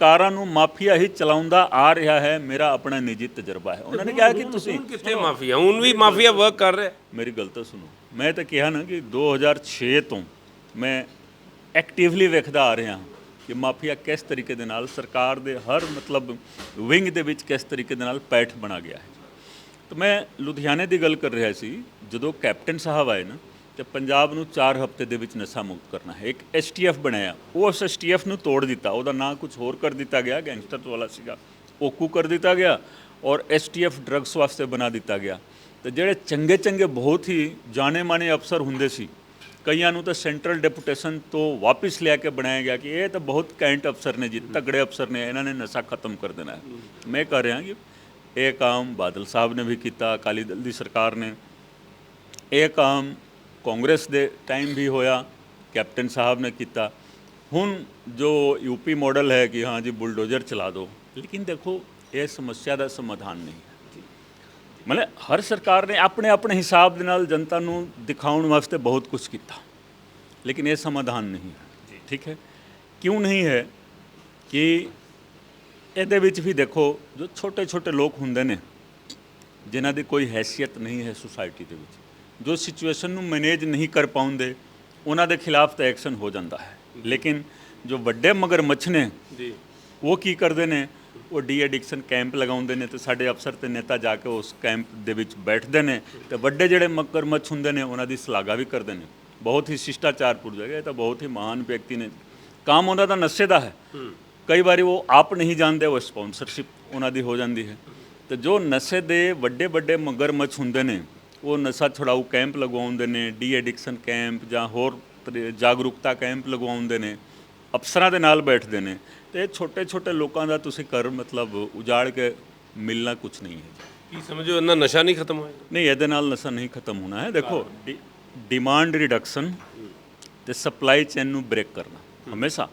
ਕਾਰਾਂ ਨੂੰ ਮਾਫੀਆ ਹੀ ਚਲਾਉਂਦਾ ਆ ਰਿਹਾ ਹੈ ਮੇਰਾ ਆਪਣਾ ਨਿੱਜੀ ਤਜਰਬਾ ਹੈ। ਉਹਨਾਂ ਨੇ ਕਿਹਾ ਕਿ ਤੁਸੀਂ ਹੁਣ ਕਿੱਥੇ ਮਾਫੀਆ? ਹੁਣ ਵੀ ਮਾਫੀਆ ਵਰਕ ਕਰ ਰਿਹਾ। ਮੇਰੀ ਗੱਲ ਤਾਂ ਸੁਣੋ। ਮੈਂ ਤਾਂ ਕਿਹਾ ਨਾ ਕਿ 2006 ਤੋਂ ਮੈਂ ਐਕਟਿਵਲੀ ਵੇਖਦਾ ਆ ਰਿਹਾ ਹਾਂ ਕਿ ਮਾਫੀਆ ਕਿਸ ਤਰੀਕੇ ਦੇ ਨਾਲ ਸਰਕਾਰ ਦੇ ਹਰ ਮਤਲਬ ਵਿੰਗ ਦੇ ਵਿੱਚ ਕਿਸ ਤਰੀਕੇ ਦੇ ਨਾਲ ਪੈਠ ਬਣਾ ਗਿਆ ਹੈ। ਤਾਂ ਮੈਂ ਲੁਧਿਆਣੇ ਦੀ ਗੱਲ ਕਰ ਰਿਹਾ ਸੀ ਜਦੋਂ ਕੈਪਟਨ ਸਾਹਿਬ ਆਏ ਨਾ ਤੇ ਪੰਜਾਬ ਨੂੰ 4 ਹਫ਼ਤੇ ਦੇ ਵਿੱਚ ਨਸ਼ਾ ਮੁਕਤ ਕਰਨਾ ਹੈ। ਇੱਕ ਐਸਟੀਐਫ ਬਣਾਇਆ ਉਹ ਉਸ ਐਸਟੀਐਫ ਨੂੰ ਤੋੜ ਦਿੱਤਾ। ਉਹਦਾ ਨਾਂ ਕੁਝ ਹੋਰ ਕਰ ਦਿੱਤਾ ਗਿਆ। ਗੈਂਗਸਟਰ ਵਾਲਾ ਸੀਗਾ। ਓਕੂ ਕਰ ਦਿੱਤਾ ਗਿਆ ਔਰ ਐਸਟੀਐਫ ਡਰੱਗਸ ਵਾਸਤੇ ਬਣਾ ਦਿੱਤਾ ਗਿਆ। ਤੇ ਜਿਹੜੇ ਚੰਗੇ ਚੰਗੇ ਬਹੁਤ ਹੀ ਜਾਣੇ ਮਾਣੇ ਅਫਸਰ ਹੁੰਦੇ ਸੀ, ਕਈਆਂ ਨੂੰ ਤਾਂ ਸੈਂਟਰਲ ਡੈਪੂਟੇਸ਼ਨ ਤੋਂ ਵਾਪਸ ਲਿਆ ਕੇ ਬਣਾਇਆ ਗਿਆ ਕਿ ਇਹ ਤਾਂ ਬਹੁਤ ਕੈਂਟ ਅਫਸਰ ਨੇ ਜੀ ਤਗੜੇ ਅਫਸਰ ਨੇ। ਇਹਨਾਂ ਨੇ ਨਸ਼ਾ ਖਤਮ ਕਰ ਦੇਣਾ ਹੈ। ਮੈਂ ਕਹ ਰਿਹਾ ਕਿ ਇਹ ਕੰਮ ਬਾਦਲ ਸਾਹਿਬ ਨੇ ਵੀ ਕੀਤਾ, ਅਕਾਲੀ ਦਲ ਦੀ ਸਰਕਾਰ ਨੇ। ਇਹ ਕੰਮ ਕਾਂਗਰਸ ਦੇ ਟਾਈਮ ਵੀ ਹੋਇਆ, ਕੈਪਟਨ ਸਾਹਿਬ ਨੇ ਕੀਤਾ। ਹੁਣ ਜੋ ਯੂਪੀ ਮਾਡਲ ਹੈ ਕਿ ਹਾਂ ਜੀ ਬੁਲਡੋਜ਼ਰ ਚਲਾ ਦਿਓ ਲੇਕਿਨ ਦੇਖੋ, ਇਹ ਸਮੱਸਿਆ ਦਾ ਸਮਾਧਾਨ ਨਹੀਂ ਹੈ। ਮਤਲਬ ਹਰ ਸਰਕਾਰ ਨੇ ਆਪਣੇ ਆਪਣੇ ਹਿਸਾਬ ਦੇ ਨਾਲ ਜਨਤਾ ਨੂੰ ਦਿਖਾਉਣ ਵਾਸਤੇ ਬਹੁਤ ਕੁਝ ਕੀਤਾ, ਲੇਕਿਨ ਇਹ ਸਮਾਧਾਨ ਨਹੀਂ ਹੈ। ਠੀਕ ਹੈ? ਕਿਉਂ ਨਹੀਂ ਹੈ ਕਿ ਇਹਦੇ ਵਿੱਚ ਵੀ ਦੇਖੋ, ਜੋ ਛੋਟੇ ਛੋਟੇ ਲੋਕ ਹੁੰਦੇ ਨੇ, ਜਿਨ੍ਹਾਂ ਦੀ ਕੋਈ ਹੈਸੀਅਤ ਨਹੀਂ ਹੈ ਸੁਸਾਇਟੀ ਦੇ ਵਿੱਚ। ਜੋ ਸਿਚੁਏਸ਼ਨ ਨੂੰ ਮੈਨੇਜ ਨਹੀਂ ਕਰ ਪਾਉਂਦੇ ਉਹਨਾਂ ਦੇ ਖਿਲਾਫ ਤਾਂ ਐਕਸ਼ਨ ਹੋ ਜਾਂਦਾ ਹੈ। ਲੇਕਿਨ ਜੋ ਵੱਡੇ ਮਗਰਮੱਛ ਨੇ ਜੀ। ਉਹ ਕੀ ਕਰਦੇ ਨੇ? ਉਹ ਡੀ ਐਡਿਕਸ਼ਨ ਕੈਂਪ ਲਗਾਉਂਦੇ ਨੇ ਤੇ ਸਾਡੇ ਅਫਸਰ ਤੇ ਨੇਤਾ ਜਾ ਕੇ ਉਸ ਕੈਂਪ ਦੇ ਵਿੱਚ ਬੈਠਦੇ ਨੇ ਤੇ ਵੱਡੇ ਜਿਹੜੇ ਮਗਰਮੱਛ ਹੁੰਦੇ ਨੇ ਉਹਨਾਂ ਦੀ ਸ਼ਲਾਘਾ ਵੀ ਕਰਦੇ ਨੇ। ਬਹੁਤ ਹੀ ਸ਼ਿਸ਼ਟਾਚਾਰਪੂਰ ਜਗ੍ਹਾ ਇਹ ਤਾਂ ਬਹੁਤ ਹੀ ਮਹਾਨ ਵਿਅਕਤੀ ਨੇ। ਕੰਮ ਉਹਨਾਂ ਦਾ ਨਸ਼ੇ ਦਾ ਹੈ। ਕਈ ਵਾਰੀ ਉਹ ਆਪ ਨਹੀਂ ਜਾਣਦੇ ਉਹ ਸਪਾਂਸਰਸ਼ਿਪ ਉਹਨਾਂ ਦੀ ਹੋ ਜਾਂਦੀ ਹੈ। ਤੇ ਜੋ ਨਸ਼ੇ ਦੇ ਵੱਡੇ ਵੱਡੇ ਮਗਰਮੱਛ ਹੁੰਦੇ ਨੇ ਉਹ ਨਸ਼ਾ ਛੁਡਾਊ ਕੈਂਪ ਲਗਵਾਉਂਦੇ ਨੇ ਡੀ ਐਡਿਕਸ਼ਨ ਕੈਂਪ ਜਾਂ ਹੋਰ ਜਾਗਰੂਕਤਾ ਕੈਂਪ ਲਗਵਾਉਂਦੇ ਨੇ ਅਫਸਰਾਂ ਦੇ ਨਾਲ ਬੈਠਦੇ ਨੇ। ਤੇ ਛੋਟੇ ਛੋਟੇ ਲੋਕਾਂ ਦਾ ਤੁਸੀਂ ਕਰ ਮਤਲਬ ਉਜਾੜ ਕੇ ਮਿਲਣਾ ਕੁਝ ਨਹੀਂ ਹੈ। ਕੀ ਸਮਝੋ ਇਹਨਾਂ ਨਸ਼ਾ ਨਹੀਂ ਖਤਮ ਹੋਏਗਾ ਨਹੀਂ ਇਹਦੇ ਨਾਲ ਨਸ਼ਾ ਨਹੀਂ ਖਤਮ ਹੋਣਾ ਹੈ। ਦੇਖੋ ਡਿਮਾਂਡ ਰਿਡਕਸ਼ਨ ਤੇ ਸਪਲਾਈ ਚੇਨ ਨੂੰ ਬ੍ਰੇਕ ਕਰਨਾ ਹਮੇਸ਼ਾ।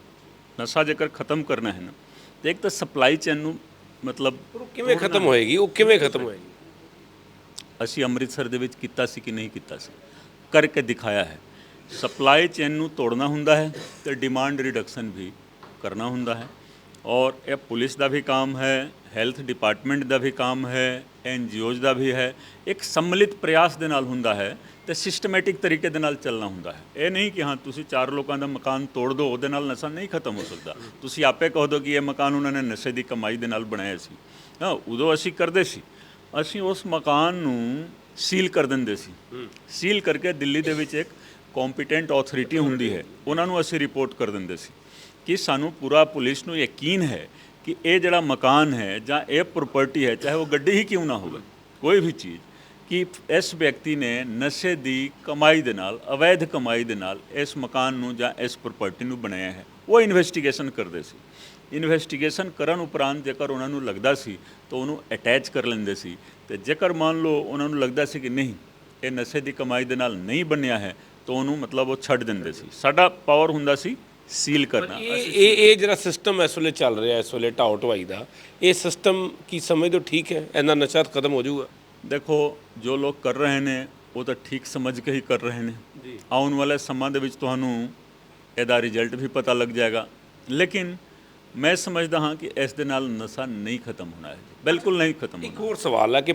ਨਸ਼ਾ ਜੇਕਰ ਖਤਮ ਕਰਨਾ ਹੈ ਨਾ ਤੇ ਇੱਕ ਤਾਂ ਸਪਲਾਈ ਚੇਨ ਨੂੰ ਮਤਲਬ ਕਿਵੇਂ ਖਤਮ ਹੋਏਗੀ? ਉਹ ਕਿਵੇਂ ਖਤਮ ਹੋਏਗੀ? ਅਸੀਂ ਅੰਮ੍ਰਿਤਸਰ ਦੇ ਵਿੱਚ ਕੀਤਾ ਸੀ ਕਿ ਨਹੀਂ ਕੀਤਾ ਸੀ? ਕਰਕੇ ਦਿਖਾਇਆ ਹੈ। ਸਪਲਾਈ ਚੇਨ ਨੂੰ ਤੋੜਨਾ ਹੁੰਦਾ ਹੈ ਤੇ ਡਿਮਾਂਡ ਰਿਡਕਸ਼ਨ ਵੀ ਕਰਨਾ ਹੁੰਦਾ ਹੈ। ਔਰ ਇਹ ਪੁਲਿਸ ਦਾ ਵੀ ਕੰਮ ਹੈ ਹੈਲਥ ਡਿਪਾਰਟਮੈਂਟ ਦਾ ਵੀ ਕੰਮ ਹੈ ਐਨਜੀਓਜ਼ ਦਾ ਵੀ ਹੈ। ਇੱਕ ਸੰਮਿਲਿਤ ਪ੍ਰਯਾਸ ਦੇ ਨਾਲ ਹੁੰਦਾ ਹੈ ਤੇ ਸਿਸਟਮੈਟਿਕ ਤਰੀਕੇ ਦੇ ਨਾਲ ਚੱਲਣਾ ਹੁੰਦਾ ਹੈ। ਇਹ ਨਹੀਂ ਕਿ ਹਾਂ, ਤੁਸੀਂ ਚਾਰ ਲੋਕਾਂ ਦਾ ਮਕਾਨ ਤੋੜ ਦਿਓ ਉਹਦੇ ਨਾਲ ਨਸ਼ਾ ਨਹੀਂ ਖਤਮ ਹੋ ਸਕਦਾ। ਤੁਸੀਂ ਆਪੇ ਕਹੋ ਦਿਓ ਕਿ ਇਹ ਮਕਾਨ ਉਹਨਾਂ ਨੇ ਨਸ਼ੇ ਦੀ ਕਮਾਈ ਦੇ ਨਾਲ ਬਣਾਇਆ ਸੀ। ਹਾਂ, ਉਦੋਂ ਅਸੀਂ ਕਰਦੇ ਸੀ। ਅਸੀਂ ਉਸ ਮਕਾਨ ਨੂੰ ਸੀਲ ਕਰ ਦਿੰਦੇ ਸੀ। ਸੀਲ ਕਰਕੇ ਦਿੱਲੀ ਦੇ ਵਿੱਚ ਇੱਕ ਕੰਪੀਟੈਂਟ ਅਥਾਰਟੀ ਹੁੰਦੀ ਹੈ। ਉਹਨਾਂ ਨੂੰ ਅਸੀਂ ਰਿਪੋਰਟ ਕਰ ਦਿੰਦੇ ਸੀ ਕਿ ਸਾਨੂੰ ਪੂਰਾ ਪੁਲਿਸ ਨੂੰ ਯਕੀਨ ਹੈ ਕਿ ਇਹ ਜਿਹੜਾ ਮਕਾਨ ਹੈ ਜਾਂ ਇਹ ਪ੍ਰਾਪਰਟੀ ਹੈ ਚਾਹੇ ਉਹ ਗੱਡੀ ਹੀ ਕਿਉਂ ਨਾ ਹੋਵੇ ਕੋਈ ਵੀ ਚੀਜ਼ ਕਿ ਇਸ ਵਿਅਕਤੀ ਨੇ ਨਸ਼ੇ ਦੀ ਕਮਾਈ ਦੇ ਨਾਲ ਅਵੈਧ ਕਮਾਈ ਦੇ ਨਾਲ ਇਸ ਮਕਾਨ ਨੂੰ ਜਾਂ ਇਸ ਪ੍ਰਾਪਰਟੀ ਨੂੰ ਬਣਾਇਆ ਹੈ। ਉਹ ਇਨਵੈਸਟੀਗੇਸ਼ਨ ਕਰਦੇ ਸੀ। ਇਨਵੈਸਟੀਗੇਸ਼ਨ ਕਰਨ ਉਪਰੰਤ ਜੇਕਰ ਉਹਨਾਂ ਨੂੰ ਲੱਗਦਾ ਸੀ ਤਾਂ ਉਹਨੂੰ ਅਟੈਚ ਕਰ ਲੈਂਦੇ ਸੀ। ਤੇ ਜੇਕਰ ਮੰਨ ਲਓ ਉਹਨਾਂ ਨੂੰ ਲੱਗਦਾ ਸੀ ਕਿ ਨਹੀਂ ਇਹ ਨਸ਼ੇ ਦੀ ਕਮਾਈ ਦੇ ਨਾਲ ਨਹੀਂ ਬਣਿਆ ਹੈ ਤਾਂ ਉਹਨੂੰ ਮਤਲਬ ਉਹ ਛੱਡ ਦਿੰਦੇ ਸੀ। ਸਾਡਾ ਪਾਵਰ ਹੁੰਦਾ ਸੀ ਸੀਲ ਕਰਨਾ। ਇਹ ਇਹ ਜਿਹੜਾ ਸਿਸਟਮ ਇਸ ਵੇਲੇ ਚੱਲ ਰਿਹਾ ਇਸ ਵੇਲੇ ਢਾਓ ਢਵਾਈ ਦਾ ਇਹ ਸਿਸਟਮ ਕੀ ਸਮਝਦੇ ਹੋ ਠੀਕ ਹੈ? ਇਹਨਾਂ ਨਸ਼ਾ ਖਤਮ ਹੋ ਜਾਊਗਾ। ਦੇਖੋ ਜੋ ਲੋਕ ਕਰ ਰਹੇ ਨੇ ਉਹ ਤਾਂ ਠੀਕ ਸਮਝ ਕੇ ਹੀ ਕਰ ਰਹੇ ਨੇ। ਆਉਣ ਵਾਲੇ ਸਮਾਂ ਦੇ ਵਿੱਚ ਤੁਹਾਨੂੰ ਇਹਦਾ ਰਿਜ਼ਲਟ ਵੀ ਪਤਾ ਲੱਗ ਜਾਏਗਾ। ਲੇਕਿਨ ਮੈਂ ਸਮਝਦਾ ਹਾਂ ਕਿ ਇਸ ਦੇ ਨਾਲ ਨਸ਼ਾ ਨਹੀਂ ਖਤਮ ਹੋਣਾ ਹੈ ਬਿਲਕੁਲ ਨਹੀਂ ਖਤਮ ਹੋਣਾ। ਇੱਕ ਹੋਰ ਸਵਾਲ ਹੈ ਕਿ